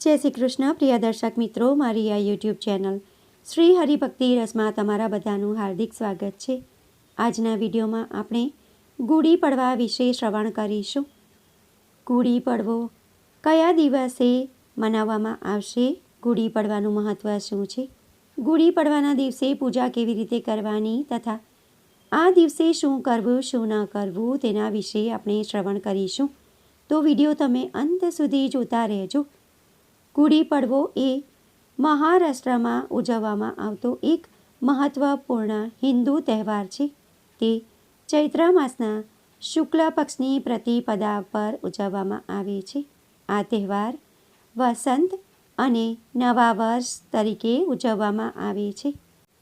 જય શ્રી કૃષ્ણ, પ્રિય દર્શક મિત્રો, મારી આ યુટ્યુબ ચેનલ શ્રી હરિભક્તિ રસમાં તમારા બધાનું હાર્દિક સ્વાગત છે. આજના વિડીયોમાં આપણે ગુડી પડવા વિશે શ્રવણ કરીશું. ગુડી પડવો કયા દિવસે મનાવવામાં આવશે? ગુડી પડવાનું મહત્ત્વ શું છે? ગુડી પડવાના દિવસે પૂજા કેવી રીતે કરવાની તથા આ દિવસે શું કરવું, શું ન કરવું તેના વિશે આપણે શ્રવણ કરીશું. તો વીડિયો તમે અંત સુધી જોતા રહેજો. ગુડી પડવો એ મહારાષ્ટ્રમાં ઉજવવામાં આવતો એક મહત્ત્વપૂર્ણ હિન્દુ તહેવાર છે. તે ચૈત્ર માસના શુક્લ પક્ષની પ્રતિપદા પર ઉજવવામાં આવે છે. આ તહેવાર વસંત અને નવા વર્ષ તરીકે ઉજવવામાં આવે છે.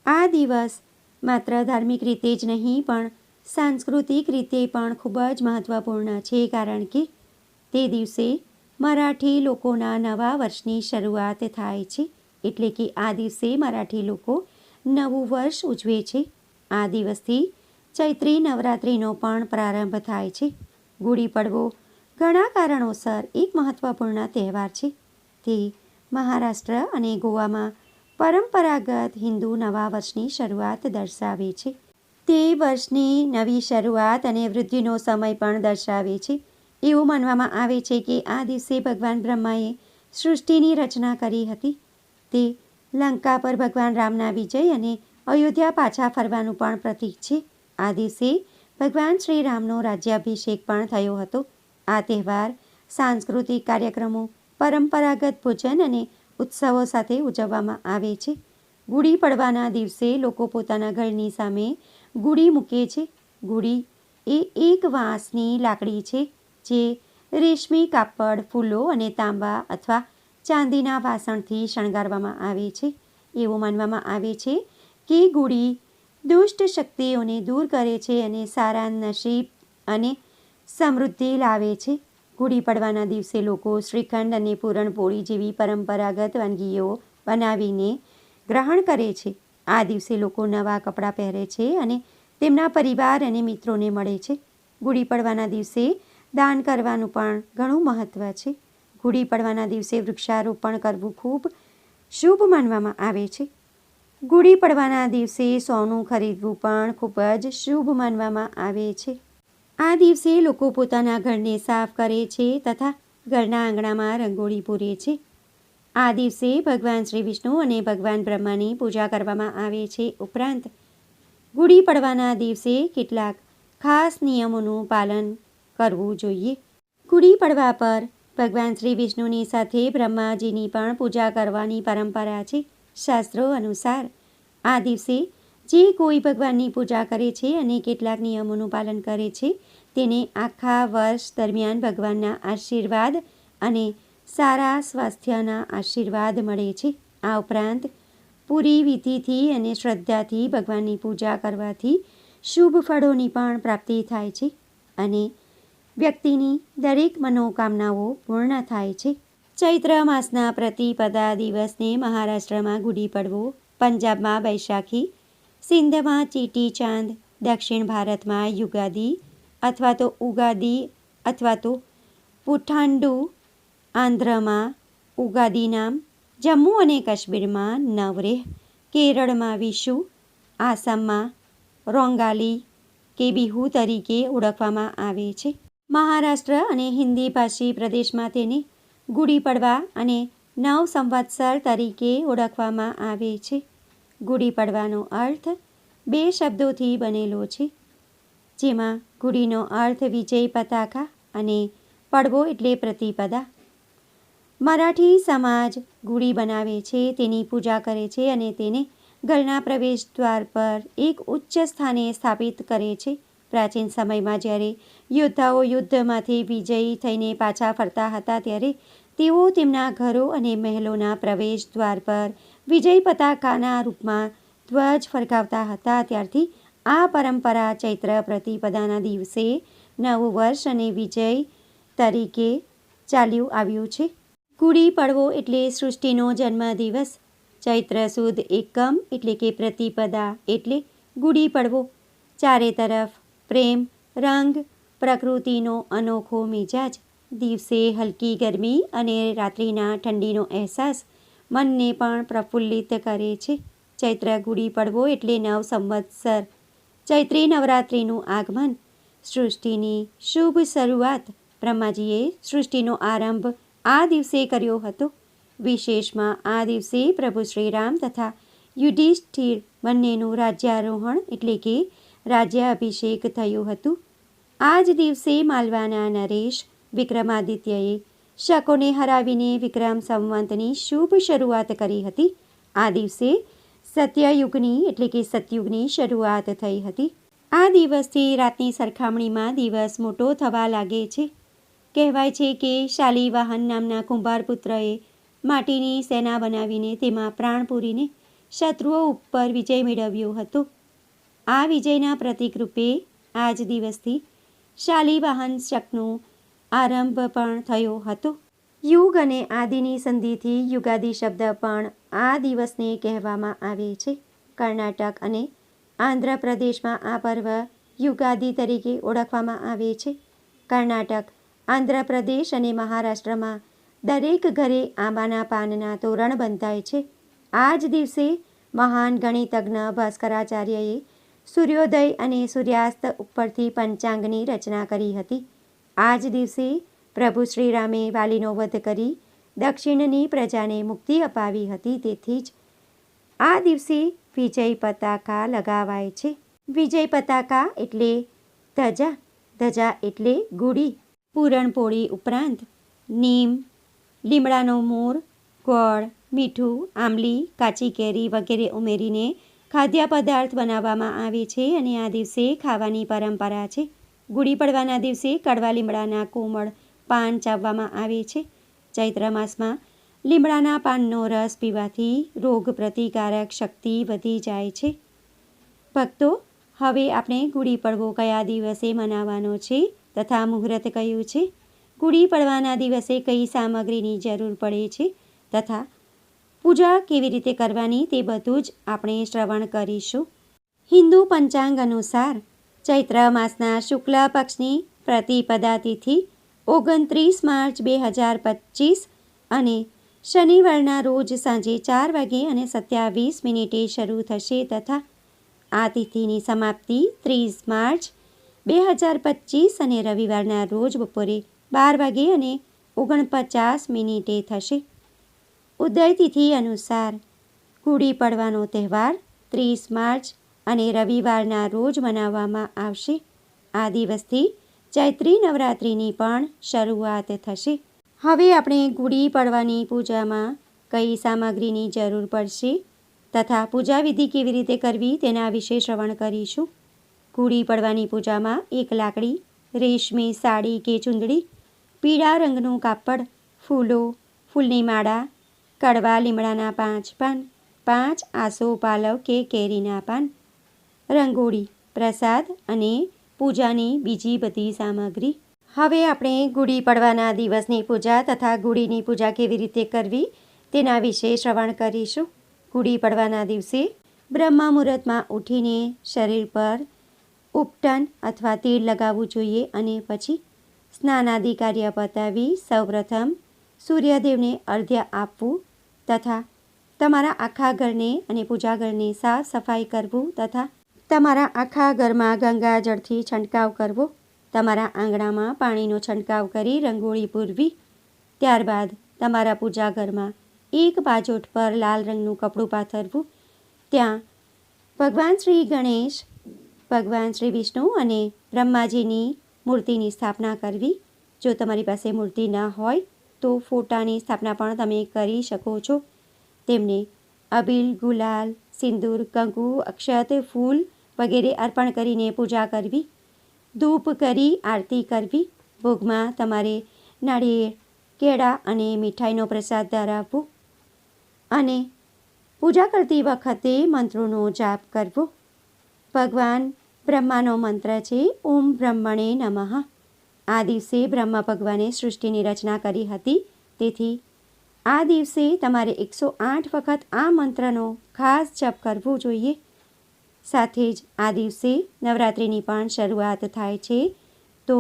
આ દિવસ માત્ર ધાર્મિક રીતે જ નહીં, પણ સાંસ્કૃતિક રીતે પણ ખૂબ જ મહત્ત્વપૂર્ણ છે, કારણ કે તે દિવસે મરાઠી લોકોના નવા વર્ષની શરૂઆત થાય છે એટલે કે આ દિવસે મરાઠી લોકો નવું વર્ષ ઉજવે છે. આ દિવસથી ચૈત્રી નવરાત્રિનો પણ પ્રારંભ થાય છે. ગુડી પડવો ઘણા કારણોસર એક મહત્ત્વપૂર્ણ તહેવાર છે. તે મહારાષ્ટ્ર અને ગોવામાં પરંપરાગત હિન્દુ નવા વર્ષની શરૂઆત દર્શાવે છે. તે વર્ષની નવી શરૂઆત અને વૃદ્ધિનો સમય પણ દર્શાવે છે. એવું માનવામાં આવે છે કે આ દિવસે ભગવાન બ્રહ્માએ સૃષ્ટિની રચના કરી હતી. તે લંકા પર ભગવાન રામના વિજય અને અયોધ્યા પાછા ફરવાનું પણ પ્રતીક છે. આ દિવસે ભગવાન શ્રી રામનો રાજ્યાભિષેક પણ થયો હતો. આ તહેવાર સાંસ્કૃતિક કાર્યક્રમો, પરંપરાગત ભોજન અને ઉત્સવો સાથે ઉજવવામાં આવે છે. ગુડી પડવાના દિવસે લોકો પોતાના ઘરની સામે ગુડી મૂકે છે. ગુડી એ એક વાંસની લાકડી છે. જે રેશમી કાપડ, ફૂલો અને તાંબા અથવા ચાંદીના વાસણથી શણગારવામાં આવે છે. એવું માનવામાં આવે છે કે ગુડી દુષ્ટ શક્તિઓને દૂર કરે છે અને સારા નસીબ અને સમૃદ્ધિ લાવે છે. ગુડી પડવાના દિવસે લોકો શ્રીખંડ અને પૂરણપોળી જેવી પરંપરાગત વાનગીઓ બનાવીને ગ્રહણ કરે છે. આ દિવસે લોકો નવા કપડાં પહેરે છે અને તેમના પરિવાર અને મિત્રોને મળે છે. ગુડી પડવાના દિવસે દાન કરવાનું પણ ઘણું મહત્ત્વ છે. ગુડી પડવાના દિવસે વૃક્ષારોપણ કરવું ખૂબ શુભ માનવામાં આવે છે. ગુડી પડવાના દિવસે સોનું ખરીદવું પણ ખૂબ જ શુભ માનવામાં આવે છે. આ દિવસે લોકો પોતાના ઘરને સાફ કરે છે તથા ઘરના આંગણામાં રંગોળી પૂરે છે. આ દિવસે ભગવાન શ્રી વિષ્ણુ અને ભગવાન બ્રહ્માની પૂજા કરવામાં આવે છે ઉપરાંત ગુડી પડવાના દિવસે કેટલાક ખાસ નિયમોનું પાલન કરવું જોઈએ. ગુડી પડવા પર ભગવાન શ્રી વિષ્ણુની સાથે બ્રહ્માજીની પણ પૂજા કરવાની પરંપરા છે. શાસ્ત્રો અનુસાર, આ દિવસે જે કોઈ ભગવાનની પૂજા કરે છે અને કેટલાક નિયમોનું પાલન કરે છે, તેને આખા વર્ષ દરમિયાન ભગવાનના આશીર્વાદ અને સારા સ્વાસ્થ્યના આશીર્વાદ મળે છે. આ ઉપરાંત, પૂરી વિધિથી અને શ્રદ્ધાથી ભગવાનની પૂજા કરવાથી શુભ ફળોની પણ પ્રાપ્તિ થાય છે અને વ્યક્તિની દરેક મનોકામનાઓ પૂર્ણ થાય છે. ચૈત્ર માસના પ્રતિપદા દિવસને મહારાષ્ટ્રમાં ગુડી પડવો, પંજાબમાં બૈશાખી, સિંધમાં ચીટી ચાંદ દક્ષિણ ભારતમાં યુગાદી અથવા તો ઉગાદી અથવા તો પુઠાંડુ, આંધ્રમાં ઉગાદી નામ, જમ્મુ અને કાશ્મીરમાં નવરેહ, કેરળમાં વિશુ, આસામમાં રોંગાલી, કે બિહુ તરીકે ઓળખવામાં આવે છે. મહારાષ્ટ્ર અને હિન્દી ભાષી પ્રદેશમાં તેને ગુડી પડવા અને નવ સંવત્સર તરીકે ઓળખવામાં આવે છે. ગુડી પડવાનો અર્થ બે શબ્દોથી બનેલો છે. જેમાં ગુડીનો અર્થ વિજય પતાકા અને પડવો એટલે પ્રતિપદા. મરાઠી સમાજ ગુડી બનાવે છે, તેની પૂજા કરે છે અને તેને ઘરના પ્રવેશ દ્વાર પર એક ઉચ્ચ સ્થાને સ્થાપિત કરે છે. પ્રાચીન સમયમાં જ્યારે યોદ્ધાઓ યુદ્ધમાંથી વિજયી થઈને પાછા ફરતા હતા ત્યારે તેઓ તેમના ઘરો અને મહેલોના પ્રવેશ દ્વાર પર વિજય પતાકાના રૂપમાં ધ્વજ ફરકાવતા હતા. ત્યારથી આ પરંપરા ચૈત્ર પ્રતિપદાના દિવસે નવું વર્ષ અને વિજય તરીકે ચાલ્યું આવ્યું છે. ગુડી પડવો એટલે સૃષ્ટિનો જન્મદિવસ ચૈત્ર સુદ એકમ એટલે કે પ્રતિપદા એટલે ગુડી પડવો. ચારે તરફ પ્રેમ, રંગ પ્રકૃતિનો અનોખો મિજાજ. દિવસે હલકી ગરમી અને રાત્રિના ઠંડીનો અહેસાસ મનને પણ પ્રફુલ્લિત કરે છે. ચૈત્ર ગુડી પડવો એટલે નવ સંવત્સર ચૈત્રી નવરાત્રિનું આગમન. સૃષ્ટિની શુભ શરૂઆત. બ્રહ્માજીએ સૃષ્ટિનો આરંભ આ દિવસે કર્યો હતો. વિશેષમાં આ દિવસે પ્રભુ શ્રીરામ તથા યુધિષ્ઠિર બંનેનું રાજ્યારોહણ એટલે કે રાજ્યાભિષેક થયું હતું. આ જ દિવસે માલવાના નરેશ, વિક્રમાદિત્યએ શકોને હરાવીને વિક્રમ સંવંતની શુભ શરૂઆત કરી હતી. આ દિવસે સત્યયુગની એટલે કે સતયુગની શરૂઆત થઈ હતી. આ દિવસથી રાતની સરખામણીમાં દિવસ મોટો થવા લાગે છે. કહેવાય છે કે શાલીવાહન નામના કુંભાર પુત્રએ માટીની સેના બનાવીને તેમાં પ્રાણ પૂરીને શત્રુઓ ઉપર વિજય મેળવ્યો હતો. આ વિજયના પ્રતિકરૂપે આજ દિવસથી શાલીવાહન શકનો આરંભ પણ થયો હતો. યુગ અને આદિની સંધિથી યુગાદિ શબ્દ પણ આ દિવસને કહેવામાં આવે છે. કર્ણાટક અને આંધ્રપ્રદેશમાં આ પર્વ યુગાદિ તરીકે ઓળખવામાં આવે છે. કર્ણાટક, આંધ્રપ્રદેશ અને મહારાષ્ટ્રમાં દરેક ઘરે આંબાના પાનના તોરણ બંધાય છે. આ જ દિવસે મહાન ગણિતજ્ઞ ભાસ્કરાચાર્યએ સૂર્યોદય અને સૂર્યાસ્ત ઉપરથી પંચાંગની રચના કરી હતી. આ જ દિવસે પ્રભુ શ્રીરામે વાલીનો વધ કરી દક્ષિણની પ્રજાને મુક્તિ અપાવી હતી. તેથી જ આ દિવસે વિજય પતાકા લગાવાય છે. વિજય પતાકા એટલે ધજા ધજા એટલે ગુડી, પૂરણપોળી ઉપરાંત નીમ, લીમડાનો મૂર, ગોળ, મીઠું, આંબલી, કાચી કેરી વગેરે ઉમેરીને ખાદ્ય પદાર્થ બનાવવામાં આવે છે અને આ દિવસે ખાવાની પરંપરા છે. ગુડી પડવાના દિવસે કડવા લીમડાના કોમળ, પાન ચાવવામાં આવે છે. ચૈત્ર માસમાં લીમડાના પાનનો રસ પીવાથી રોગ પ્રતિકારક શક્તિ વધી જાય છે. ભક્તો, હવે આપણે ગુડી પડવો કયા દિવસે મનાવવાનો છે તથા મુહૂર્ત કયું છે? ગુડી પડવાના દિવસે કઈ સામગ્રીની જરૂર પડે છે તથા પૂજા કેવી રીતે કરવાની તે બધું જ આપણે શ્રવણ કરીશું. હિન્દુ પંચાંગ અનુસાર ચૈત્ર માસના શુક્લ પક્ષની પ્રતિપદા તિથિ ઓગણત્રીસ માર્ચ બે હજાર પચીસ અને શનિવારના રોજ સાંજે ચાર વાગે અને સત્યાવીસ મિનિટે શરૂ થશે તથા આ તિથિની સમાપ્તિ ત્રીસ માર્ચ બે હજાર પચીસ અને રવિવારના રોજ બપોરે બાર વાગે અને ઓગણપચાસ મિનિટે થશે. ઉદય તિથિ અનુસાર ગુડી પડવાનો તહેવાર ત્રીસ માર્ચ અને રવિવારના રોજ મનાવવામાં આવશે. આ દિવસથી ચૈત્રી નવરાત્રિની પણ શરૂઆત થશે. હવે આપણે ગુડી પડવાની પૂજામાં કઈ સામગ્રીની જરૂર પડશે તથા પૂજા વિધિ કેવી રીતે કરવી તેના વિશે શ્રવણ કરીશું. ગુડી પડવાની પૂજામાં એક લાકડી, રેશમી સાડી કે ચૂંદડી, પીળા રંગનું કાપડ, ફૂલો, ફૂલની માળા કડવા લીમડાના પાંચ પાન, પાંચ આસો પાલવ કે કેરીના પાન, રંગોળી, પ્રસાદ અને પૂજાની બીજી બધી સામગ્રી. હવે આપણે ગુડી પડવાના દિવસની પૂજા તથા ગુડીની પૂજા કેવી રીતે કરવી તેના વિશે શ્રવણ કરીશું. ગુડી પડવાના દિવસે બ્રહ્મા મુહૂર્તમાં ઉઠીને શરીર પર ઉપટન અથવા તેલ લગાવવું જોઈએ અને પછી સ્નાનાદિ કાર્ય પતાવી સૌપ્રથમ સૂર્યદેવને અર્ધ્ય આપવું તથા તમારા આખા ઘરને અને પૂજા ઘરને સાફ સફાઈ કરવું તથા તમારા આખા ઘરમાં ગંગાજળથી છંટકાવ કરવો, તમારા આંગણામાં પાણીનો છંટકાવ કરી રંગોળી પૂરવી, ત્યારબાદ તમારા પૂજા ઘરમાં એક બાજોટ પર લાલ રંગનું કપડું પાથરવું, ત્યાં ભગવાન શ્રી ગણેશ, ભગવાન શ્રી વિષ્ણુ અને બ્રહ્માજીની મૂર્તિની સ્થાપના કરવી. જો તમારી પાસે મૂર્તિ ન હોય તો ફોટાની સ્થાપના પણ તમે કરી શકો છો. તેમને અબીલ, ગુલાલ, સિંદૂર, કંકુ, અક્ષત, ફૂલ વગેરે અર્પણ કરીને પૂજા કરવી, ધૂપ કરી, આરતી કરવી, ભોગમાં તમારે નાળિયેર, કેળા અને મીઠાઈનો પ્રસાદ ધરાવવો અને પૂજા કરતી વખતે મંત્રોનો જાપ કરવો. ભગવાન બ્રહ્માનો મંત્ર છે, ઓમ બ્રહ્મણે નમઃ. આ દિવસે બ્રહ્મ ભગવાને સૃષ્ટિની રચના કરી હતી. તેથી આ દિવસે તમારે એકસો આઠ વખત આ મંત્રનો ખાસ જપ કરવો જોઈએ. સાથે જ આ દિવસે નવરાત્રિની પણ શરૂઆત થાય છે. તો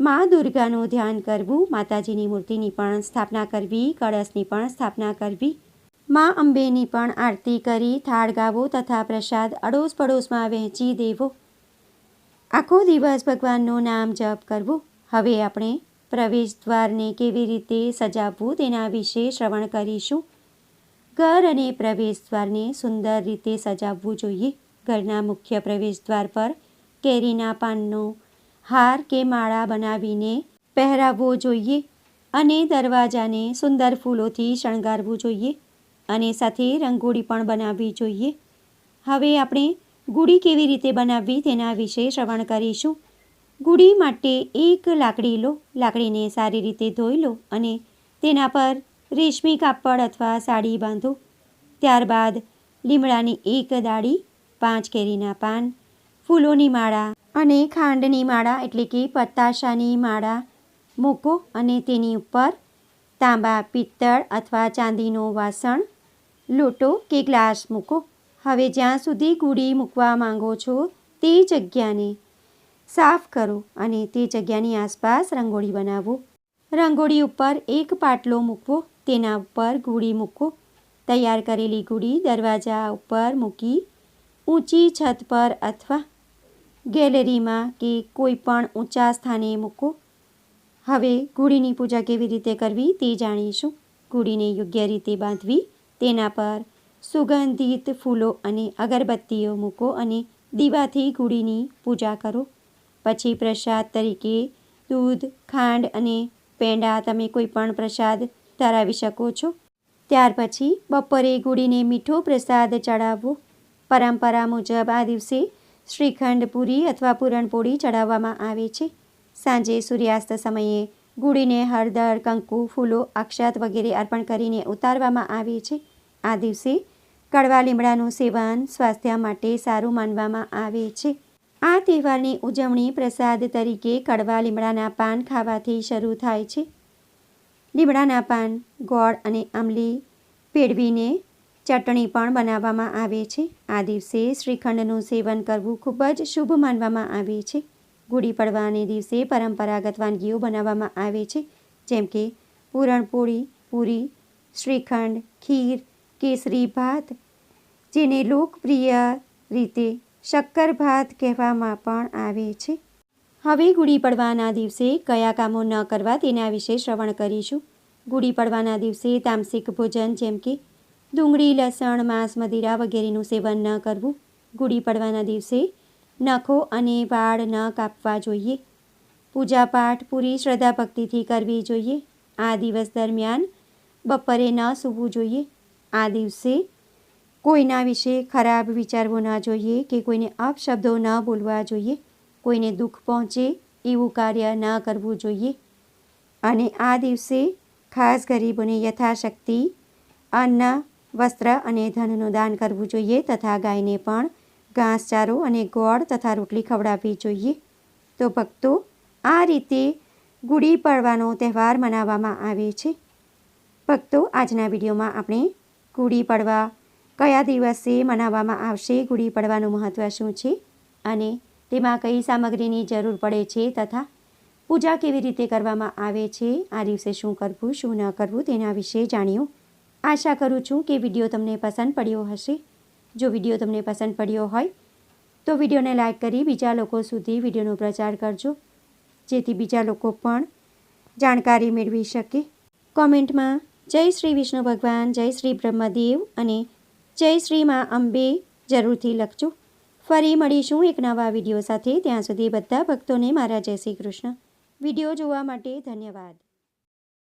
મા દુર્ગાનું ધ્યાન કરવું, માતાજીની મૂર્તિની પણ સ્થાપના કરવી, કળશની પણ સ્થાપના કરવી. મા અંબેની પણ આરતી કરી, થાળ ગાવો તથા પ્રસાદ અડોશ પડોશમાં વહેંચી દેવો. આખો દિવસ ભગવાનનું નામ જપ કરવું. હવે આપણે પ્રવેશ દ્વારને કેવી રીતે સજાવવું તેના વિશે શ્રવણ કરીશું. ઘર અને પ્રવેશ દ્વારને સુંદર રીતે સજાવવું જોઈએ. ઘરના મુખ્ય પ્રવેશ દ્વાર પર કેરીના પાનનો હાર કે માળા બનાવીને પહેરાવવો જોઈએ અને દરવાજાને સુંદર ફૂલોથી શણગારવું જોઈએ અને સાથે રંગોળી પણ બનાવવી જોઈએ. હવે આપણે ગુડી કેવી રીતે બનાવવી તેના વિશે શ્રવણ કરીશું. ગુડી માટે એક લાકડી લો, લાકડીને સારી રીતે ધોઈ લો અને તેના પર રેશમી કાપડ અથવા સાડી બાંધો. ત્યારબાદ લીમડાની એક દાળી પાંચ કેરીના પાન, ફૂલોની માળા અને ખાંડની માળા એટલે કે પતાશાની માળા મૂકો અને તેની ઉપર તાંબા, પિત્તળ અથવા ચાંદીનો વાસણ, લોટો કે ગ્લાસ મૂકો. હવે જ્યાં સુધી ગુડી મૂકવા માંગો છો, તે જગ્યાને સાફ કરો અને તે જગ્યાની આસપાસ રંગોળી બનાવો. રંગોળી ઉપર એક પાટલો મૂકવો, તેના ઉપર ગુડી મૂકો તૈયાર કરેલી ગુડી દરવાજા ઉપર મૂકી ઊંચી છત પર અથવા ગેલેરીમાં કે કોઈ પણ ઊંચા સ્થાને મૂકો. હવે ગુડીની પૂજા કેવી રીતે કરવી તે જાણીશું. ગુડીને યોગ્ય રીતે બાંધવી, તેના પર સુગંધિત ફૂલો અને અગરબત્તીઓ મૂકો અને દીવાથી ગુડીની પૂજા કરો. પછી પ્રસાદ તરીકે દૂધ, ખાંડ અને પેંડા તમે કોઈ પણ પ્રસાદ ધરાવી શકો છો. ત્યાર પછી બપોરે ગુડીને મીઠો પ્રસાદ ચડાવવો પરંપરા મુજબ આ દિવસે શ્રીખંડ પૂરી અથવા પૂરણપોળી ચડાવવામાં આવે છે. સાંજે સૂર્યાસ્ત સમયે ગુડીને હળદર, કંકુ, ફૂલો, અક્ષત વગેરે અર્પણ કરીને ઉતારવામાં આવે છે. આ દિવસે કડવા લીમડાનું સેવન સ્વાસ્થ્ય માટે સારું માનવામાં આવે છે. આ તહેવારની ઉજવણી પ્રસાદ તરીકે કડવા લીમડાના પાન ખાવાથી શરૂ થાય છે. લીમડાના પાન, ગોળ અને આંબલી પેળવીને ચટણી પણ બનાવવામાં આવે છે. આ દિવસે શ્રીખંડનું સેવન કરવું ખૂબ જ શુભ માનવામાં આવે છે. ગુડી પડવાને દિવસે પરંપરાગત વાનગીઓ બનાવવામાં આવે છે, જેમ કે પૂરણપોળી, પૂરી, શ્રીખંડ, ખીર કેસરી ભાત, જેને લોકપ્રિય રીતે શક્કર ભાત કહેવામાં પણ આવે છે. હવે ગુડી પડવાના દિવસે કયા કામો ન કરવા તેના વિશે શ્રવણ કરીશું. ગુડી પડવાના દિવસે તામસિક ભોજન જેમ કે ડુંગળી, લસણ, માંસ, મદિરા વગેરેનું સેવન ન કરવું. ગુડી પડવાના દિવસે નખો અને વાળ ન કાપવા જોઈએ. પૂજાપાઠ પૂરી શ્રદ્ધા ભક્તિથી કરવી જોઈએ. આ દિવસ દરમિયાન બપોરે ન સૂવું જોઈએ. આ દિવસે કોઈના વિશે ખરાબ વિચારવું ન જોઈએ કે કોઈને અપશબ્દો ન બોલવા જોઈએ, કોઈને દુઃખ પહોંચે એવું કાર્ય ન કરવું જોઈએ. અને આ દિવસે ખાસ ગરીબોને યથાશક્તિ, અન્ન, વસ્ત્ર અને ધનનું દાન કરવું જોઈએ તથા ગાયને પણ ઘાસચારો અને ગોળ તથા રોટલી ખવડાવવી જોઈએ. તો ભક્તો, આ રીતે ગુડી પડવાનો તહેવાર મનાવવામાં આવે છે. ભક્તો, આજના વિડીયોમાં આપણે ગુડી પડવા. કયા દિવસે મનાવવામાં આવશે ગુડી પડવાનું મહત્ત્વ શું છે? અને તેમાં કઈ સામગ્રીની જરૂર પડે છે તથા પૂજા કેવી રીતે કરવામાં આવે છે? આ દિવસે શું કરવું, શું ન કરવું તેના વિશે જાણ્યું. આશા કરું છું કે વીડિયો તમને પસંદ પડ્યો હશે. જો વીડિયો તમને પસંદ પડ્યો હોય, તો વિડીયોને લાઇક કરી બીજા લોકો સુધી વિડીયોનો પ્રચાર કરજો. જેથી બીજા લોકો પણ જાણકારી મેળવી શકે. કોમેન્ટમાં જય શ્રી વિષ્ણુ ભગવાન, જય શ્રી બ્રહ્મદેવ અને જય શ્રી મા અંબે જરૂરથી લખજો. ફરી મળીશું એક નવા વીડિયો સાથે. ત્યાં સુધી બધા ભક્તોને મારા જય શ્રી કૃષ્ણ. વીડિયો જોવા માટે ધન્યવાદ.